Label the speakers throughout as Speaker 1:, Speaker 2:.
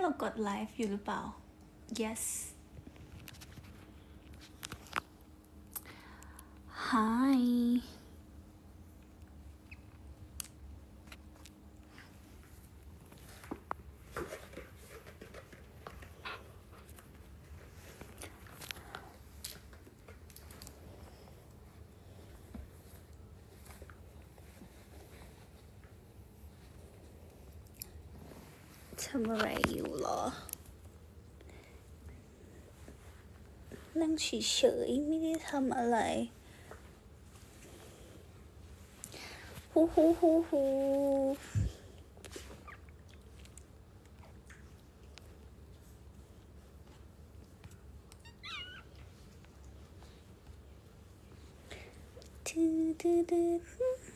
Speaker 1: นี่เรากดไลฟ์อยู่หรือเปล่า yes hi ทำอะไรอยู่เหรอ นั่งเฉยๆไม่ได้ทำอะไรฮูฮูฮูฮูทูทูทู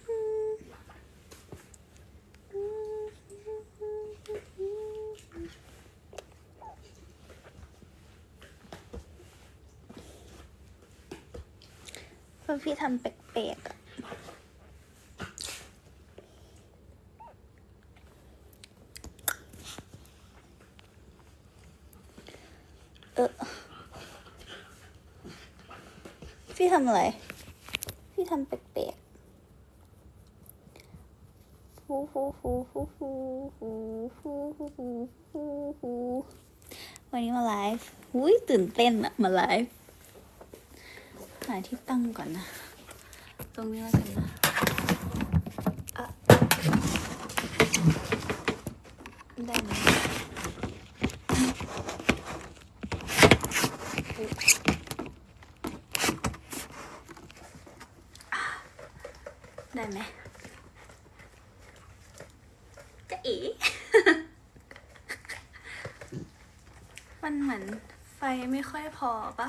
Speaker 1: ฮูเพราะพี่ทำแปลกๆอะเออพี่ทำอะไร พี่ทำแปลกๆฟูฟูฟูฟูฟูฟูฟูฟูฟูฟูฟูวันนี้มาไลฟ์อุ้ยตื่นเต้นอะมาไลฟ์ หาที่ตั้งก่อนนะ ตรงนี้แล้วกันนะอะได้ไหมได้ไหมจะอี มันเหมือนไฟไม่ค่อยพอปะ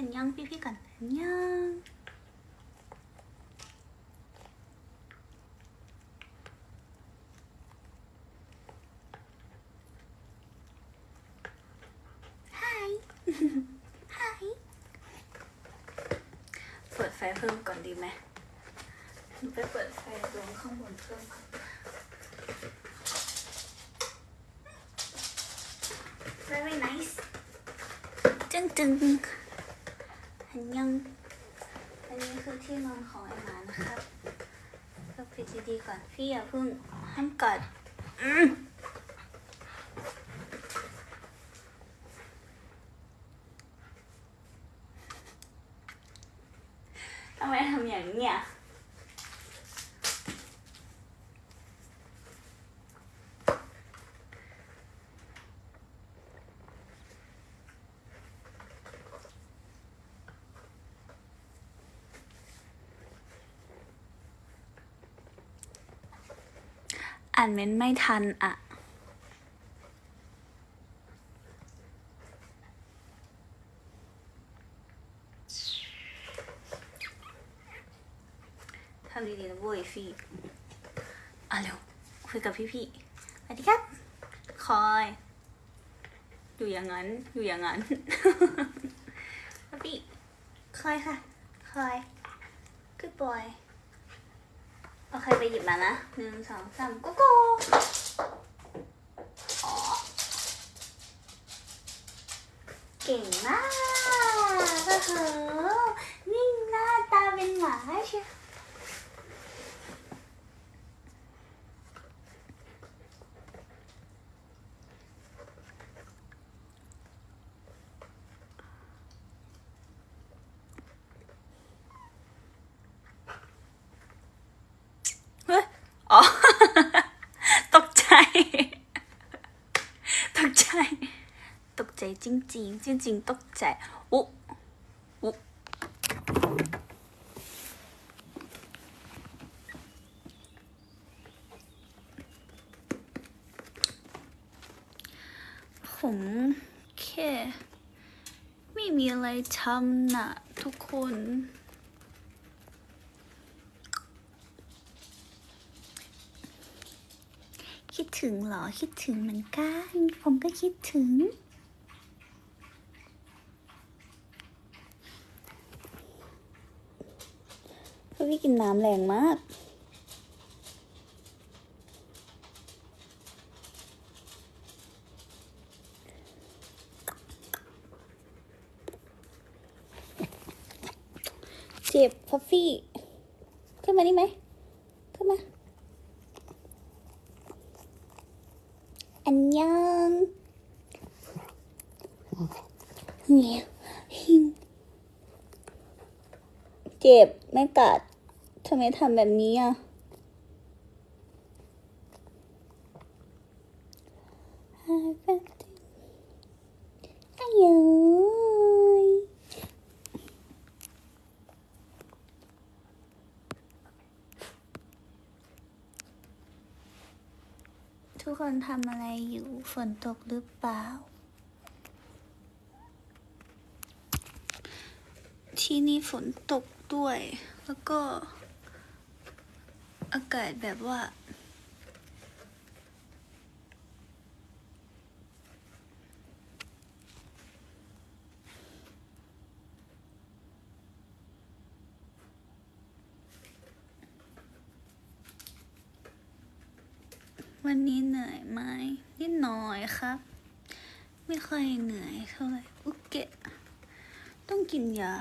Speaker 1: 안녕 삐삐간 안녕 하이 하이 vượt phải hương còn gì mà. Phải vượt phải đúng không buồn thương very nice. Dun dun. อันยัง อันนี้คือที่นอนของไอหมานะครับก็ปิดดีๆก่อนพี่อย่าเพิ่งห้ามกัดอืมทำไมทำอย่างเนี้ย อ่านเม้นไม่ทันอะทำดีๆนะเว้ยฟี่อะเร็วคุยกับพี่ๆสวัสดีครับ คอย อยู่อย่างนั้น อยู่อย่างนั้น พี่คอยค่ะ คอย good boy โอเคไปหยิบมานะหนึ่งสองสามโกโก้ เ啦，哈哈。 ตกใจจริงจริงตกใจอุ๊อุ๊ผมแค่ไม่มีอะไรทำนะทุกคนคิดถึงเหรอ คิดถึงเหมือนกัน ผมก็คิดถึง ก็พี่กินน้ำแรงมากเจ็บพัฟฟี่ ขึ้นมานี่ไหม ขึ้นมา อันยังเนี่ยเจ็บ ไม่กัด ทำไมทำแบบนี้อะ อายยทุกคนทำอะไรอยู่ ฝนตกหรือเปล่า ที่นี่ฝนตกด้วย แล้วก็ กาศแบบว่า วันนี้เหนื่อยไหมนิดหน่อยครับ ไม่ค่อยเหนื่อยเท่าไหร่อุกเกะต้องกินยา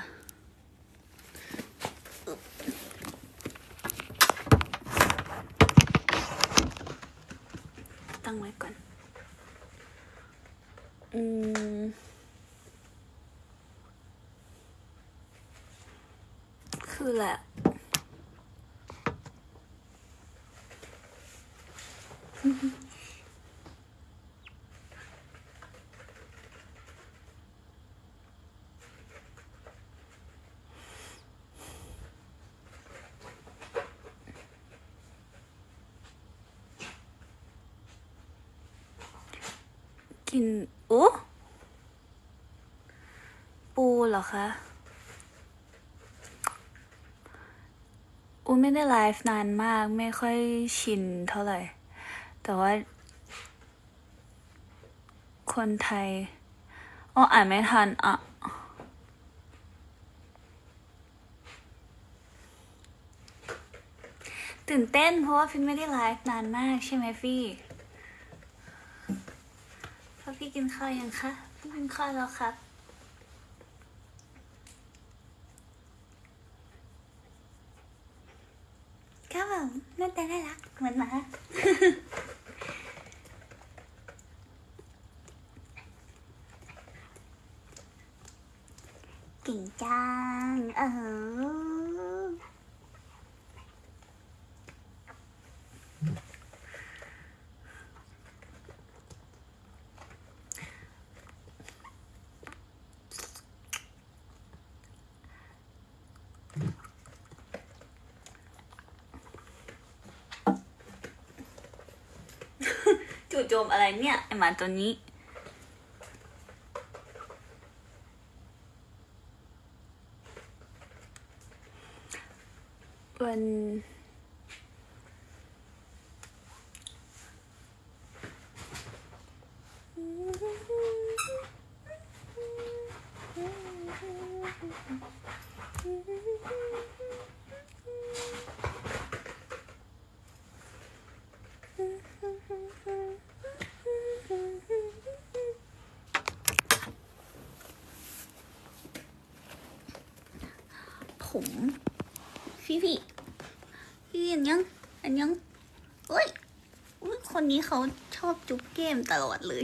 Speaker 1: ตั้งไว้ก่อน อืม คือแหละกินโอ้ปูเห รอคะอูไม่ได้ไลฟ์นานมากไม่ค่อยชินเท่าไหร่ แต่ว่า คนไทยอ๋ออ่านไม่ทันอะตื่นเต้นเพราะว่าฟินไม่ได้ไลฟ์นานมากใช่ไหมฟี่พ่อพี่กินข้าวยังคะ พี่กินข้าวแล้วครับ ครับผมน่าตาน่ารักเหมือนหมา เก่งจังเออ จู่โจมอะไรเนี่ยไอหมาตัวนี้ วัน ผมพี่พี่พี่อันยัง อันยังเอ้ยอุ๊ยคนนี้เขาชอบจุ๊บเกมตลอดเลย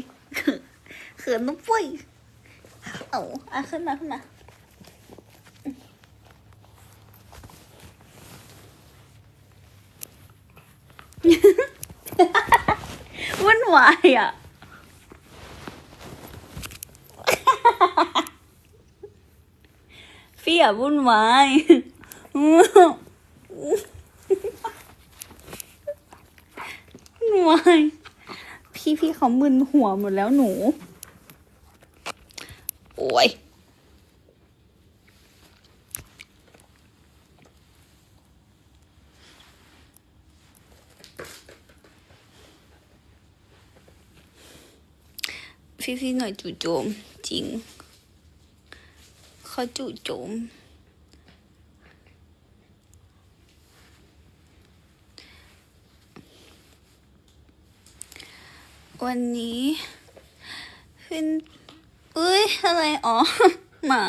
Speaker 1: เขินนุ๊กปุ้ยเอาอะขึ้นมาขึ้นมาวุ่นวายอะพี่อย่าวุ่นวายวุ่นวาย พี่พี่เขามึนหัวหมดแล้วหนู โอ้ยพี่พี่หน่อยจู่โจม จริง เขาจู่โจม วันนี้ขึ้นอุ้ยอะไร อ๋อ หมา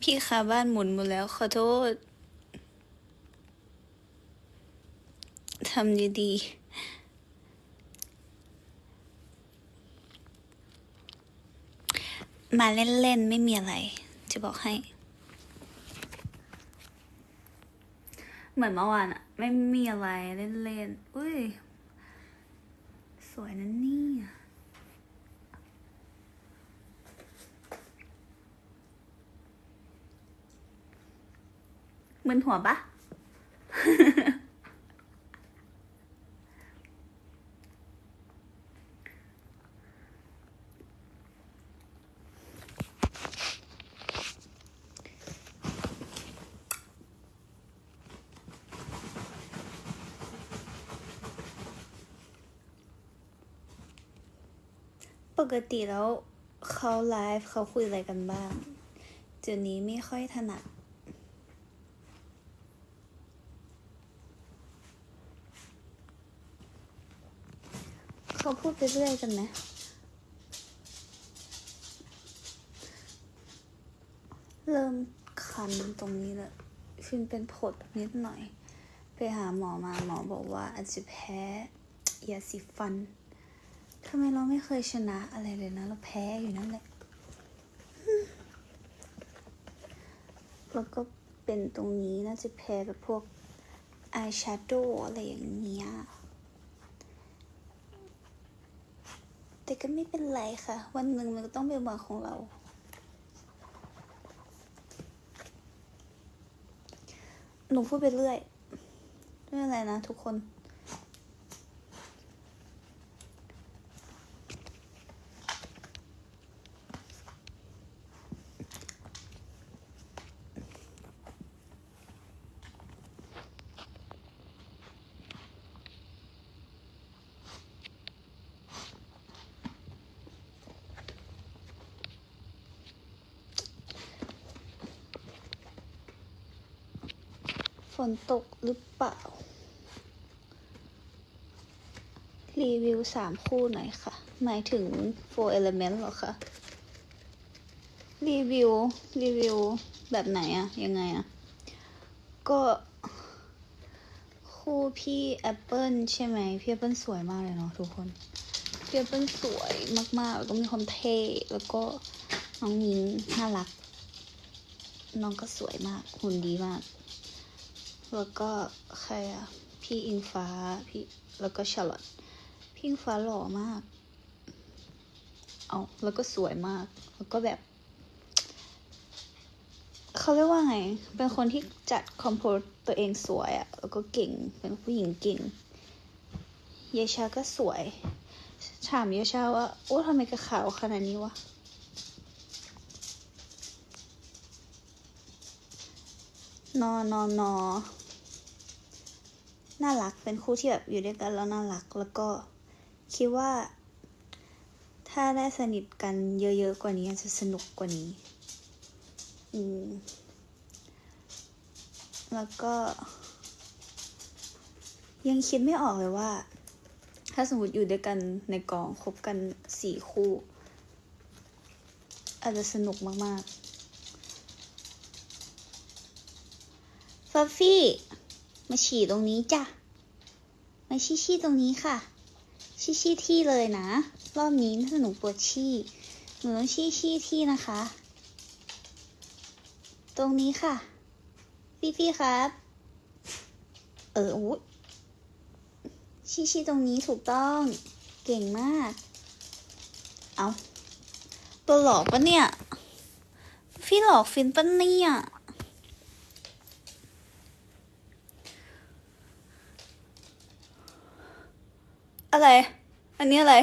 Speaker 1: พี่คะบ้านหมุนหมดแล้ว ขอโทษ ทำดีๆ มาเล่นๆ ไม่มีอะไร จะบอกให้ เหมือนเมื่อวานอะไม่มีอะไรเล่นๆ อุ้ย สวยนะนี่มึนหัวปะ กติแล้วเขาไลฟ์เขาคุยอะไรกันบ้างเดี๋ยวนี้ไม่ค่อยถนัดเขาพูดไปเรื่อยกันไหมเริ่มคันตรงนี้ล้วฟินเป็นผดนิดหน่อย ไปหาหมอมาหมอบอกว่าอาจจะแพ้ยาสีฟัน ทำไมเราไม่เคยชนะอะไรเลยนะ เราแพ้อยู่นั่นแหละแล้วก็เป็นตรงนี้น่าจะแพ้แบบพวกอายแชโดว์อะไรอย่างเงี้ย แต่ก็ไม่เป็นไรค่ะ วันหนึ่งมันก็ต้องเป็นวันของเรา หนูพูดไปเรื่อยไม่เป็นไรนะทุกคน นตกหรือเปล่า รีวิวสามคู่หน่อยค่ะ หมายถึง four element หรอคะ รีวิว รีวิว แบบไหนอะยังไงอะก็คู่พี่แอปเปิลใช่ไหมพี่แอปเปิลสวยมากเลยเนาะทุกคนพี่แอปเปิลสวยมากๆแล้วก็มีความเท่แล้วก็น้องมิงน่ารัก น้องก็สวยมากหุ่นดีมาก แล้วก็ใครอะพี่อิงฟ้าพี่แล้วก็ชาร์ลอตพี่อิงฟ้าหล่อมาก เอาแล้วก็สวยมาก แล้วก็แบบเขาเรียกว่าไง เป็นคนที่จัดคอมโพสตัวเองสวยอะแล้วก็เก่ง เป็นผู้หญิงเก่ง เยชาก็สวย ถามเยชาว่า โอ้ทำไมกระขาวขนาดนี้วะ นอนอนนอ น่ารักเป็นคู่ที่แบบอยู่ด้วยกันแล้วน่ารัก แล้วก็คิดว่า ถ้าได้สนิทกันเยอะๆกว่านี้จะสนุกกว่านี้ อืม แล้วก็ ยังคิดไม่ออกเลยว่า ถ้าสมมติอยู่ด้วยกันในกองคบกันสี่คู่ อาจจะสนุกมากๆฟอฟฟี่ มาฉี่ตรงนี้จ้ะ มาชี้ชี้ตรงนี้ค่ะ ชี้ชี้ที่เลยนะ รอบนี้ถ้าหนูปวดชี้หนูต้องชี้ชี้ที่นะคะ ตรงนี้ค่ะ พี่พี่ครับ เอออุ๊ยชี้ชี้ตรงนี้ถูกต้อง เก่งมาก เอาตัวหลอกปะเนี่ย พี่หลอกฟินปะเนี่ย อะไร อันนี้อะไร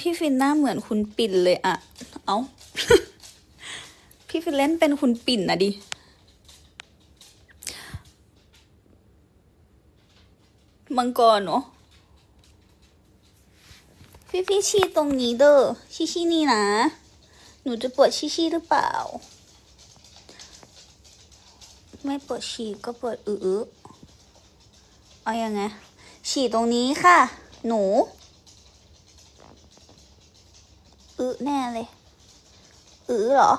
Speaker 1: พี่ฟินหน้าเหมือนคุณปิ่นเลยอะ เอาพี่ฟินเล่นเป็นคุณปิ่นนะดิมังกรเนาะ พี่พี่ชี้ตรงนี้เด้อชี้ชี้นี่นะ หนูจะปวดชี้ชี้หรือเปล่า ไม่ปวดฉี่ก็ปวดอื้อเอาอยัางไงฉี่ตรงนี้ค่ะ หนูอื้อแน่เลยอื้อเหรอ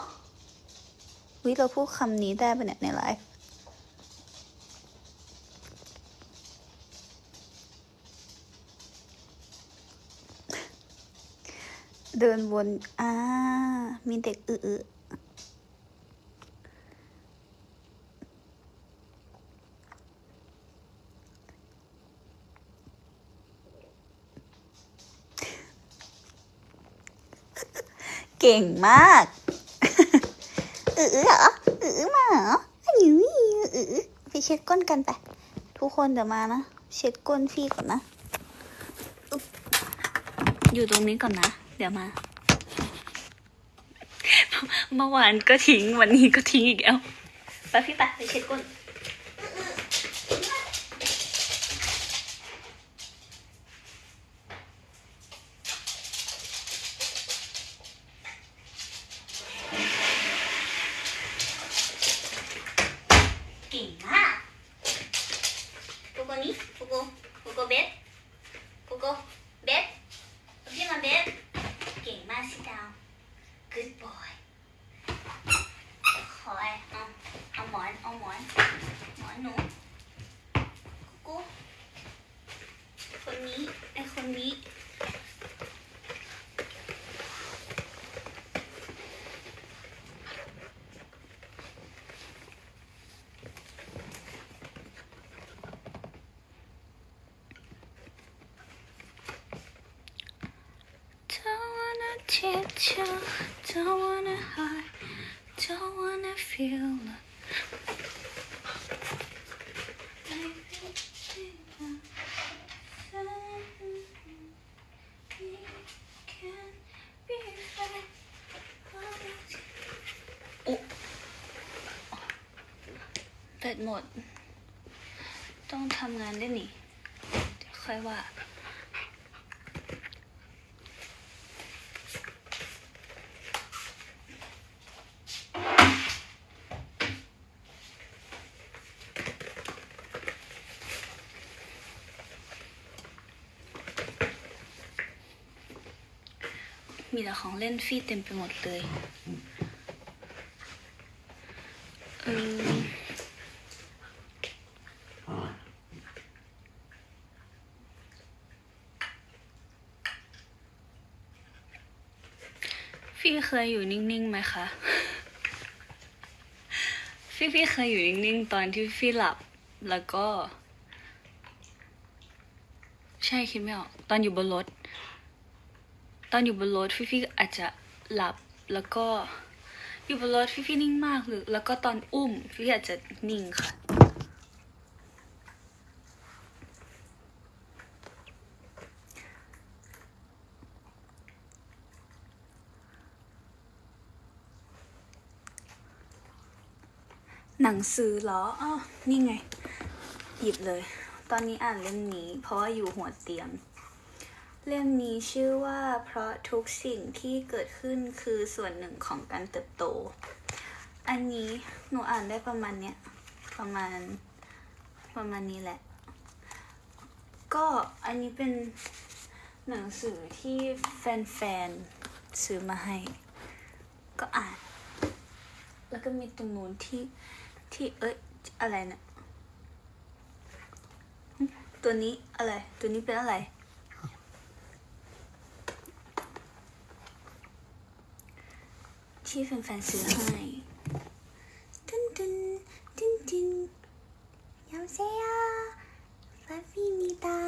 Speaker 1: วิเราพูดคำนี้ได้ปะเนี่ยในไลฟ์ เดินวนอ่ามีเด็กอือเก่งมากอือเหรออือมาเหรออันนี้อือไปเช็ดก้นกันไป ทุกคนเดี๋ยวมานะ เช็ดก้นพี่ก่อนนะ อยู่ตรงนี้ก่อนนะ เดี๋ยวมา เมื่อวานก็ทิ้งวันนี้ก็ทิ้งอีกแล้วไปพี่ไปไปเช็ดก้น เก่งมากปูโกนี้ปูโกปูโกเบสปูโกเบสเอาพี่มาเบสเก่งมากสิดาว good boy ขอไอ้เอาเอาหมอนเอาหมอนหมอนหนูกูคนนี้ไอ้คนนี้ Don't wanna teach you, don't wanna hide, don't wanna feel. Oh. แบตหมด ต้องทำงานได้หนี่เดี๋ยวค่อยว่า มีแต่ของเล่นฟี่เต็มไปหมดเลยอืมฟี่เคยอยู่นิ่งๆไหมคะ ฟี่ฟี่เคยอยู่นิ่งๆ ตอนที่ฟี่หลับ แล้วก็ ใช่คิดไม่ออก ตอนอยู่บนรถ อนอยู่บนรถฟิฟี่อาจจะหลับแล้วก็อยู่บนรถฟิฟี่นิ่งมากหรือแล้วก็ตอนอุ้มฟิฟี่อาจจะนิ่งค่ะหนังสือเหรออ้าวนี่ไง หยิบเลย ตอนนี้อ่านเล่มนี้ เพราะว่าอยู่หัวเตียง เล่มนี้ชื่อว่าเพราะทุกสิ่งที่เกิดขึ้นคือส่วนหนึ่งของการเติบโต อันนี้หนูอ่านได้ประมาณเนี้ยประมาณประมาณนี้แหละ ก็อันนี้เป็นหนังสือที่แฟนๆซื้อมาให้ ก็อ่าน แล้วก็มีตรงนู้นที่ที่เอ้ยอะไรเนะี่ยตัวนี้อะไร ตัวนี้เป็นอะไร ที่แฟนๆซื้อให้ตึ้นตึ้นตึ้นตึ้นยำเซียฟาฟิมิตา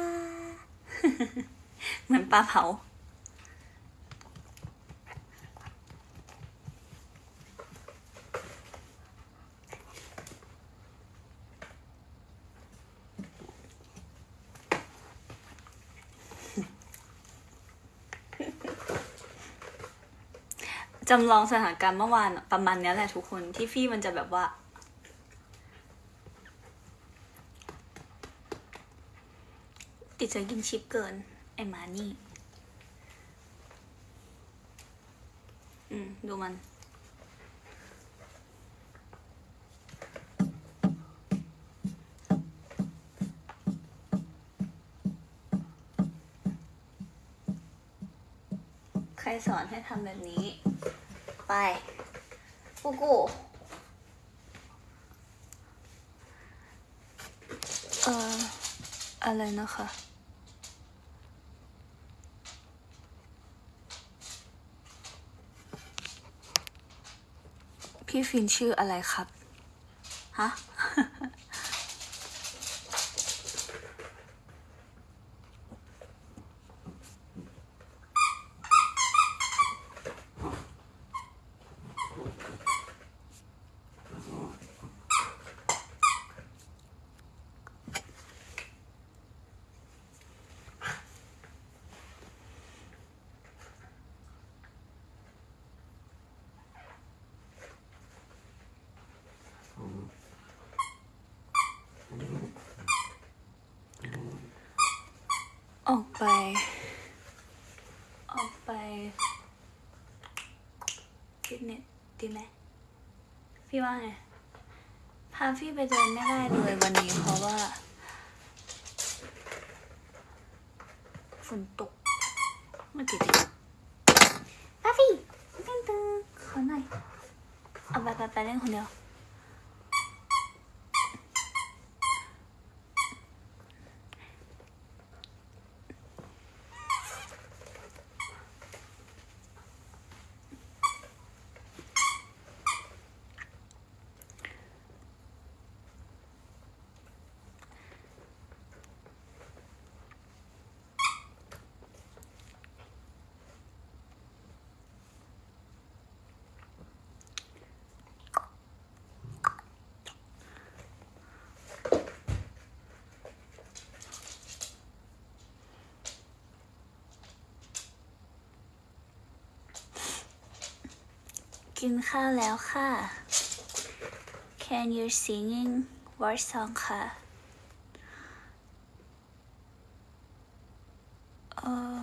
Speaker 1: เหมือนปลาเผา จำลองสถานการณ์เมื่อวานประมาณนี้แหละทุกคนที่ฟี่มันจะแบบว่า ติดใจกินชิปเกิน ไอ้หมานี่ อืม ดูมัน สอนให้ทำแบบนี้ ไปกูกู
Speaker 2: เอ่ออะไรนะคะพี่ฟินชื่ออะไรครับ
Speaker 1: ฮะ
Speaker 2: ออกไป ออกไปฟิตเนสดีไหม
Speaker 1: พี่ ว่าไง พาพี่ไปเดินไม่ได้เลยวันนี้เพราะว่าฝนตกเมื่อกี้ดิพาพี่ตึ้งตึ้งขอหน่อย เอาไปไปไปเล่นคนเดียว กินข้าวแล้วค่ะ Can you singing what song ค่ะ เออ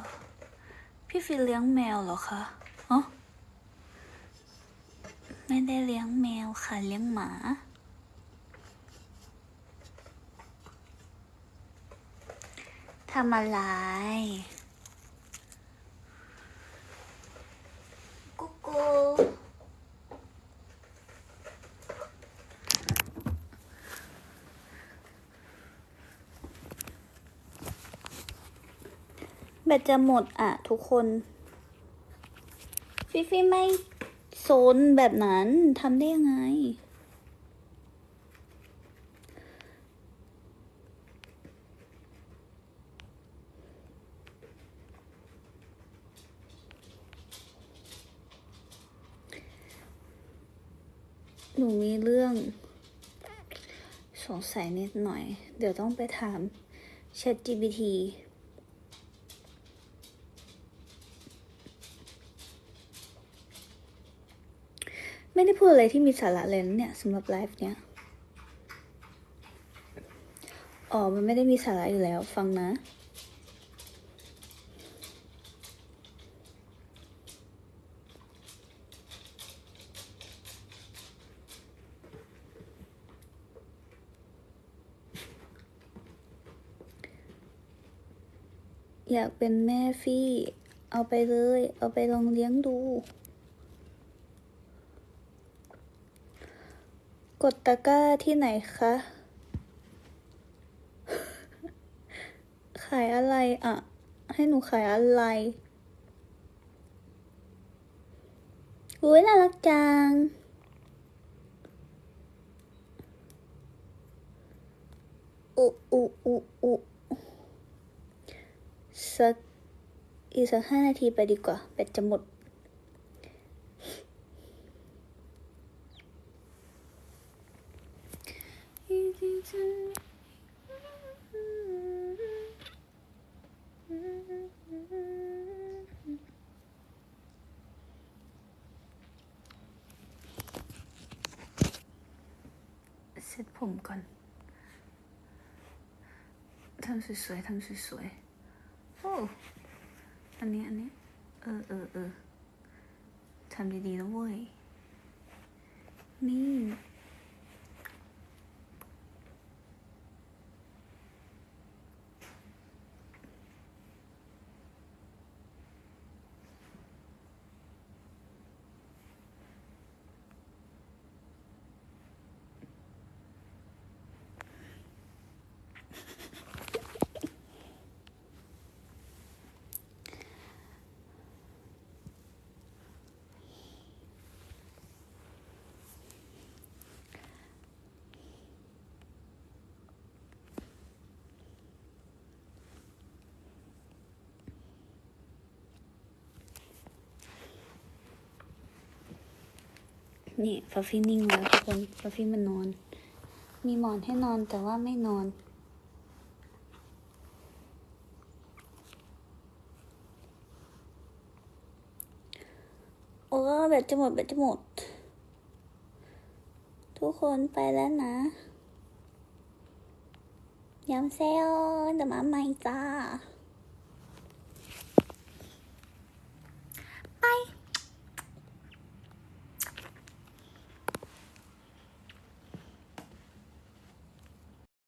Speaker 1: พี่ฟิลเลี้ยงแมวเหรอคะอ๋อไม่ได้เลี้ยงแมวค่ะ เลี้ยงหมาทำอะไร กุ๊กกู แบตจะหมดอะทุกคน ฟิฟิไม่โซนแบบนั้นทำได้ยังไง หนูมีเรื่อง สงสัยนิดหน่อย เดี๋ยวต้องไปถาม ChatGPT ไม่ได้พูดอะไรที่มีสาระเลยนะเนี่ยสำหรับไลฟ์เนี้ยอ๋อ มันไม่ได้มีสาระอยู่แล้ว ฟังนะอยากเป็นแม่ฟี่ เอาไปเลย เอาไปลองเลี้ยงดู ดตะกร้าที่ไหนคะ ขายอะไรอะ ให้หนูขายอะไรอุ้ยน่ารักจัง อุอุอุอุสักอีกสักห้านาทีไปดีกว่าแบตจะหมด เซ็ตผมก่อนทำสวยๆทำสวยๆโอ้อันนี้ อันนี้ เออเออเออทำดีๆนะเว้ย นี่ นี่ฟัฟฟี่นิ่งแล้วทุกคนฟัฟฟี่มันนอน มีหมอนให้นอนแต่ว่าไม่นอน โอ้แบตจะหมดแบตจะหมด ทุกคนไปแล้วนะยำเซลเดี๋ยวมาใหม่จ้า